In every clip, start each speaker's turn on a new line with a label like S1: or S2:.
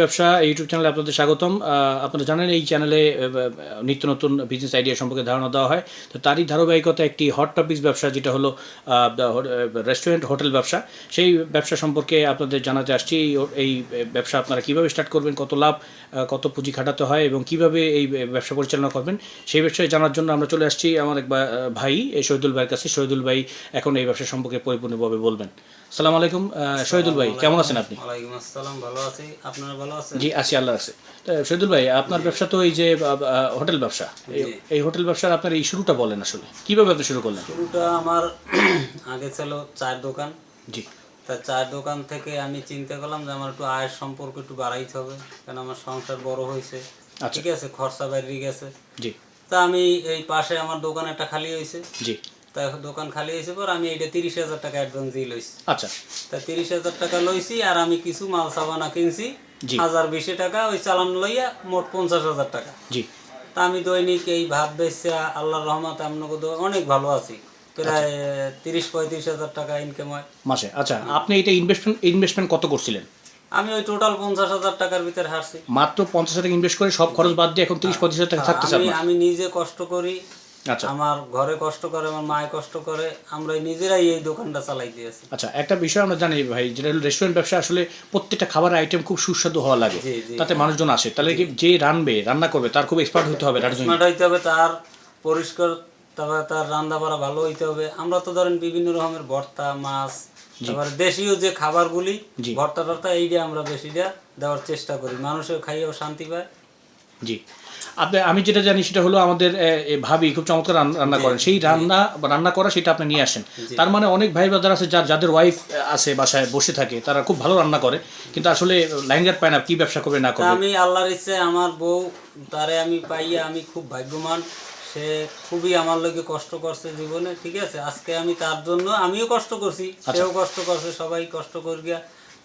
S1: ব্যবসা ইউটিউব চ্যানেলে আপনাদের স্বাগতম। আপনারা জানেন এই চ্যানেলে নিত্য নতুন বিজনেস আইডিয়া সম্পর্কে ধারণা দেওয়া হয়। তো তারই ধারাবাহিকতা একটি হট টপিক্স ব্যবসা যেটা হলো রেস্টুরেন্ট হোটেল ব্যবসা। সেই ব্যবসা সম্পর্কে আপনাদের জানাতে আসছি এই ব্যবসা আপনারা কীভাবে স্টার্ট করবেন কত লাভ কত পুঁজি খাটাতে হয় এবং কীভাবে এই ব্যবসা পরিচালনা করবেন সেই বিষয়ে জানার জন্য আমরা চলে আসছি আমার এক ভাই এই শহীদুল ভাইয়ের কাছে। শহীদুল ভাই এখন এই ব্যবসা সম্পর্কে পরিপূর্ণভাবে বলবেন। সালাম আলাইকুম শহীদুল ভাই কেমন আছেন আপনি?
S2: ভালো আছি। আপনারা
S1: জি আছি আল্লাহ আছে। শহীদুল ভাই আপনার ব্যবসা তো এই যে হোটেল ব্যবসা এই- হোটেল ব্যবসার আপনার এই শুরুটা বলেন আসলে। কীভাবে আপনি শুরু করলেন?
S2: শুরুটা আমার আগে ছিল চায়ের দোকান।
S1: জি।
S2: তা চায়ের দোকান থেকে আমি চিন্তা করলাম যে আমার একটু আয়ের সম্পর্ক একটু বাড়াইতে হবে কারণ আমার সংসার বড় হয়েছে।
S1: আচ্ছা।
S2: ঠিক আছে খরচা বেরিয়ে গেছে।
S1: জি।
S2: তা আমি এই পাশে আমার দোকান একটা খালি হয়েছে।
S1: জি।
S2: তা দোকান খালি হয়েছে পর আমি এটা তিরিশ হাজার টাকা অ্যাডভান্স দিয়ে লইছি।
S1: আচ্ছা।
S2: তা তিরিশ হাজার টাকা লইছি আর আমি কিছু মাল সাবানা কিনছি। হাজার বিশে টাকা ওই চালান লইয়া মোট পঞ্চাশ হাজার টাকা।
S1: জি।
S2: তা আমি দৈনিক এই ভাত বেচছে আল্লাহর রহমতে আপনাকে তো অনেক ভালো আছি। প্রায় তিরিশ পঁয়ত্রিশ হাজার টাকা ইনকাম হয়।
S1: মাসে। আচ্ছা আপনি এটা ইনভেস্টমেন্ট ইনভেস্টমেন্ট কত করছিলেন?
S2: আমি ওই টোটাল পঞ্চাশ হাজার টাকার ভিতরে হারছি।
S1: মাত্র পঞ্চাশ হাজার ইনভেস্ট করে সব খরচ বাদ দিয়ে এখন তিরিশ পঁচিশ হাজার টাকা থাকতেছে
S2: আমি আমি নিজে কষ্ট করি
S1: আচ্ছা
S2: আমার ঘরে কষ্ট করে আমার মায় কষ্ট করে আমরা নিজেরাই এই দোকানটা চালাই দিয়েছি।
S1: আচ্ছা একটা বিষয় আমরা জানি ভাই যেটা রেস্টুরেন্ট ব্যবসা আসলে প্রত্যেকটা খাবারের আইটেম খুব সুস্বাদু হওয়া লাগে। তাতে মানুষজন আসে। তাহলে কি যে রানবে রান্না করবে তার খুব এক্সপার্ট হতে হবে
S2: হইতে হবে তার পরিষ্কার তারপরে তার রান্না বাড়া ভালো হইতে হবে। আমরা তো ধরেন বিভিন্ন রকমের ভর্তা মাছ তারপরে দেশীয় যে খাবারগুলি। ভর্তা টর্তা এইটা আমরা বেশিটা দেওয়ার চেষ্টা করি। মানুষের খাইয়েও শান্তি পায়।
S1: জি। আপনি আমি যেটা জানি সেটা হলো আমাদের ভাবি খুব চমৎকার রান্না করেন। সেই রান্না রান্না করা সেটা আপনি নিয়ে আসেন। তার মানে অনেক ভাই ব্রাদার আছে যার যাদের ওয়াইফ আছে বাসায় বসে থাকে তারা খুব ভালো রান্না করে। কিন্তু আসলে লাইনগার পায় না কি ব্যবসা করবে না
S2: তা
S1: করবে?
S2: আমি আল্লাহর ইচ্ছে আমার বউ তারে আমি পাইয়া আমি খুব ভাগ্যবান। সে খুবই আমার লোকে কষ্ট করছে জীবনে ঠিক আছে? আজকে আমি তার জন্য আমিও কষ্ট করছি সেও কষ্ট করছে সবাই কষ্ট করে গিয়া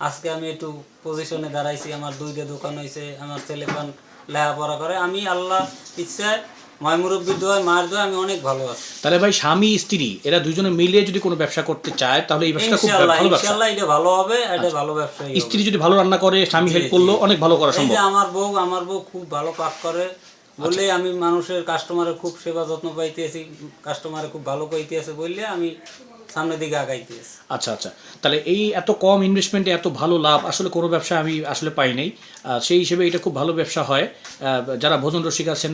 S2: আজকে আমি একটু পজিশনে দাঁড়াইছি আমার দুইটা দোকান হয়েছে আমার ছেলে পান লেখাপড়া করে। আমি আল্লাহ ইচ্ছায় ময় মুরব্বীর দোয়ায় মার দোয়ায় আমি অনেক ভালো আছি
S1: তাহলে ভাই স্বামী স্ত্রী এরা দুজনে মিলে যদি কোনো ব্যবসা করতে চায় তাহলে এই ব্যবসাটা খুব ভালো ব্যবসা।
S2: ইনশাল্লাহ এটা ভালো হবে এটা ভালো ব্যবসায়ী হবে।
S1: স্ত্রী যদি ভালো রান্না করে স্বামী হেল্প করল অনেক ভালো করা সম্ভব।
S2: আমার বউ আমার বউ খুব ভালো পাক করে। বলে আমি মানুষের কাস্টমারের খুব সেবা যত্ন পাইতেছি কাস্টমারে খুব ভালো পাইতেছে বললে আমি সামনের দিকে আগাইতেছি
S1: আচ্ছা আচ্ছা। তাহলে এই এত কম ইনভেস্টমেন্টে এত ভালো লাভ আসলে কোনো ব্যবসা আমি আসলে পাই নাই। সেই হিসেবে এটা খুব ভালো ব্যবসা হয়। যারা ভোজন রসিক আছেন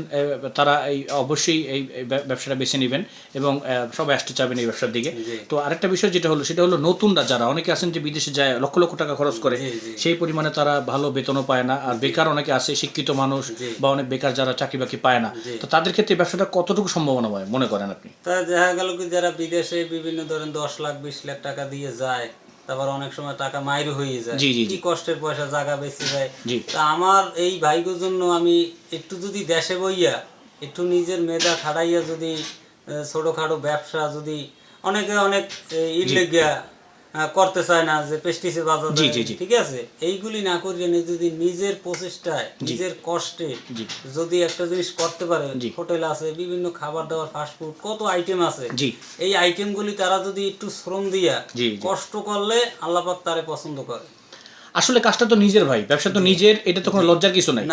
S1: তারা এই অবশ্যই এই ব্যবসাটা বেছে নেবেন এবং সবাই আসতে চাবেন এই ব্যবসার দিকে। তো আরেকটা বিষয় যেটা হলো সেটা হলো নতুনরা যারা অনেকে আছেন যে বিদেশে যায় লক্ষ লক্ষ টাকা খরচ করে। সেই পরিমাণে তারা ভালো বেতনও পায় না। আর বেকার অনেকে আছে শিক্ষিত মানুষ বা অনেক বেকার যারা চাকরি বাকরি পায় না। তো তাদের ক্ষেত্রে ব্যবসাটা কতটুকু সম্ভাবনা হয় মনে করেন আপনি?
S2: তা দেখা গেল কি যারা বিদেশে বিভিন্ন ধরেন দশ লাখ বিশ লাখ টাকা দিয়ে যায় তারপর অনেক সময় টাকা মাইর হয়ে যায়। কি কষ্টের পয়সা জায়গা বেঁচে যায়। তা আমার এই ভাইগোর জন্য আমি একটু যদি দেশে বইয়া একটু নিজের মেধা খাড়াইয়া যদি ছোটখাটো ব্যবসা যদি অনেকে অনেক ইলেগিয়া করতে চায় না যে পেস্টিসের বাজার। ঠিক আছে? এইগুলি না করিয়ে যদি নিজের প্রচেষ্টায় নিজের কষ্টে যদি একটা জিনিস করতে পারে হোটেল আছে বিভিন্ন খাবার দাবার ফাস্টফুড কত আইটেম আছে এই আইটেমগুলি তারা যদি একটু শ্রম দিয়া। কষ্ট করলে আল্লাপাক তারে পছন্দ করে।
S1: আসলে কাজটা তো নিজের ভাই ব্যবসা তো নিজের এটা তো কোনো লজ্জার কিছু নাই।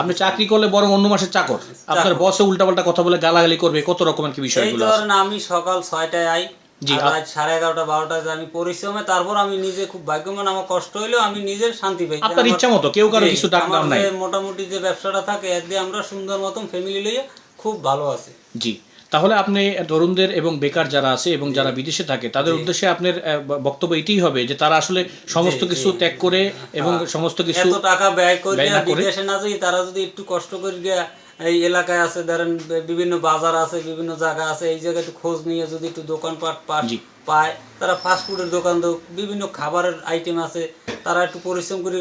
S1: আপনি চাকরি করলে বরং অন্য মাসের চাকর। আপনার বসে উল্টাপাল্টা কথা বলে গালাগালি করবে কত রকমের কি।
S2: ধরেন আমি সকাল ছয়টায় আই
S1: জি,
S2: রাত সাড়ে এগারোটা বারোটায় আমি পরিশ্রমে তারপর আমি নিজে খুব আমার কষ্ট হইলেও আমি নিজে শান্তি পাই
S1: আপনার ইচ্ছা মতো কেউ
S2: কারও
S1: কিছু ডাক দাম নাই।
S2: মোটামুটি যে ব্যবসাটা থাকে এর দিয়ে আমরা সুন্দর মতন ফ্যামিলি লইয়া খুব ভালো আছি।
S1: জি তাহলে আপনি তরুণদের এবং বেকার যারা আছে এবং যারা বিদেশে থাকে তাদের উদ্দেশ্যে আপনার বক্তব্য এটাই হবে যে তারা আসলে সমস্ত কিছু ত্যাগ করে এবং সমস্ত কিছু
S2: টাকা ব্যয় করে। বিদেশে না যাই তারা যদি একটু কষ্ট করে গিয়া এই এলাকায় আছে ধরেন বিভিন্ন বাজার আছে বিভিন্ন জায়গা আছে এই জায়গায় একটু খোঁজ নিয়ে যদি একটু দোকানপাট। পায় তারা ফাস্ট ফুডের দোকান দোক বিভিন্ন খাবারের আইটেম আছে তারা একটু পরিশ্রম করে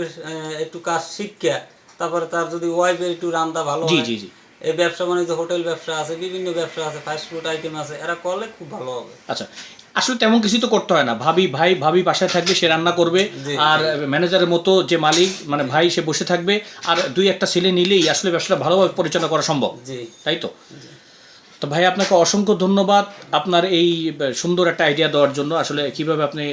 S2: একটু কাজ শিক্ষা তারপরে তার যদি ওয়াইফের একটু রান্না ভালো
S1: জি জি জি
S2: এই ব্যবসা বাণিজ্য হোটেল ব্যবসা আছে বিভিন্ন ব্যবসা আছে ফাস্ট ফুড আইটেম আছে এরা করলে খুব ভালো হবে
S1: আচ্ছা আসলে তেমন কিছু তো করতে হয় না। ভাবি ভাই ভাবি বাসায় থাকবে সে রান্না করবে আর ম্যানেজারের মতো যে মালিক মানে ভাই সে বসে থাকবে আর দুই একটা ছেলে নিলেই আসলে ব্যবসাটা ভালোভাবে পরিচালনা করা সম্ভব। তাই তো? তো ভাই আপনাকে অসংখ্য ধন্যবাদ আপনার এই সুন্দর একটা আইডিয়া দেওয়ার জন্য। আসলে কীভাবে আপনি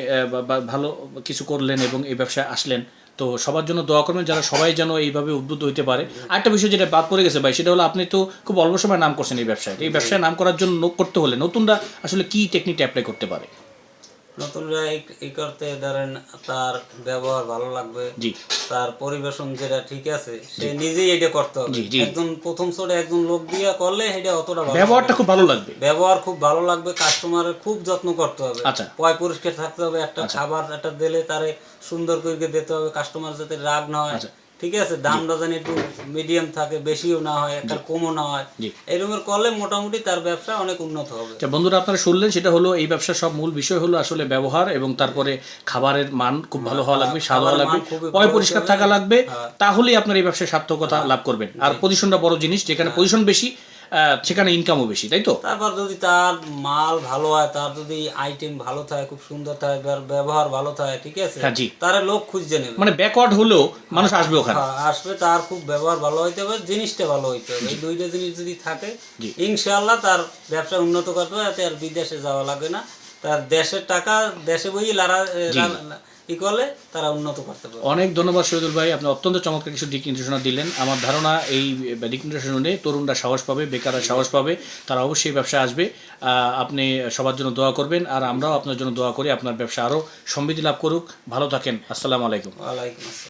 S1: ভালো কিছু করলেন এবং এই ব্যবসায় আসলেন তো সবার জন্য দোয়া করবেন যারা সবাই যেন এইভাবে উদ্বুদ্ধ হইতে পারে। আরেকটা বিষয় যেটা বাদ পড়ে গেছে ভাই সেটা হলো আপনি তো খুব অল্প সময় নাম করছেন এই ব্যবসায়। এই ব্যবসায় নাম করার জন্য করতে হলে নতুনরা আসলে কি টেকনিকটা অ্যাপ্লাই করতে পারে?
S2: নতুনরা এই- এই করতে ধরেন তার ব্যবহার ভালো লাগবে তার পরিবেশন যেটা ঠিক আছে সে নিজেই এটা করতে হবে। একজন প্রথম ছোট একজন লোক দিয়া করলে এটা অতটা ভালো
S1: ব্যবহারটা খুব ভালো লাগবে।
S2: ব্যবহার খুব ভালো লাগবে কাস্টমারের খুব যত্ন করতে হবে।
S1: আচ্ছা।
S2: পয় পরিষ্কার থাকতে হবে একটা খাবার একটা দিলে তারে সুন্দর করে দিতে হবে কাস্টমার যাতে রাগ না হয়।
S1: আচ্ছা।
S2: ঠিক আছে? দামটা যেন একটু মিডিয়াম থাকে বেশিও না হয় একটা কমও না হয়। এরকমের করলে মোটামুটি তার ব্যবসা অনেক উন্নত হবে।
S1: আচ্ছা বন্ধুরা আপনারা শুনলেন সেটা হলো এই ব্যবসার সব মূল বিষয় হলো আসলে ব্যবহার এবং তারপরে খাবারের মান খুব ভালো হওয়া লাগবে স্বাদ হওয়া লাগবে। পয় পরিষ্কার থাকা লাগবে।
S2: হ্যাঁ।
S1: তাহলেই আপনার এই ব্যবসায় সার্থকতা লাভ করবেন। আর পজিশনটা বড় জিনিস যেখানে পজিশন বেশি সেখানে ইনকামও বেশি তাই তো?
S2: তারপর যদি তার মাল ভালো হয় তার যদি আইটেম ভালো থাকে খুব সুন্দর থাকে ব্যবহার ভালো থাকে ঠিক আছে
S1: হ্যাঁ, জি।
S2: তারা লোক খুঁজতে নেবে।
S1: মানে ব্যাকওয়ার্ড হলেও মানুষ আসবে ওখানে।
S2: হ্যাঁ, আসবে তার খুব ব্যবহার ভালো হইতে হবে জিনিসটা ভালো হইতে হবে। এই দুইটা জিনিস যদি থাকে ইনশাআল্লাহ তার ব্যবসা উন্নত করতে হবে আর বিদেশে যাওয়া লাগবে না। তার দেশের টাকা দেশে বই লারা। ই করলে তারা উন্নত করতে পারবে?
S1: অনেক ধন্যবাদ শহীদুল ভাই আপনি অত্যন্ত চমৎকার কিছু দিক নির্দেশনা দিলেন। আমার ধারণা এই দিক নির্দেশনা তরুণরা সাহস পাবে বেকাররা সাহস পাবে তারা অবশ্যই ব্যবসায় আসবে। আপনি সবার জন্য দোয়া করবেন আর আমরাও আপনার জন্য দোয়া করি আপনার ব্যবসা আরও সমৃদ্ধি লাভ করুক। ভালো থাকেন আসসালামু আলাইকুম।
S2: আসসালাম।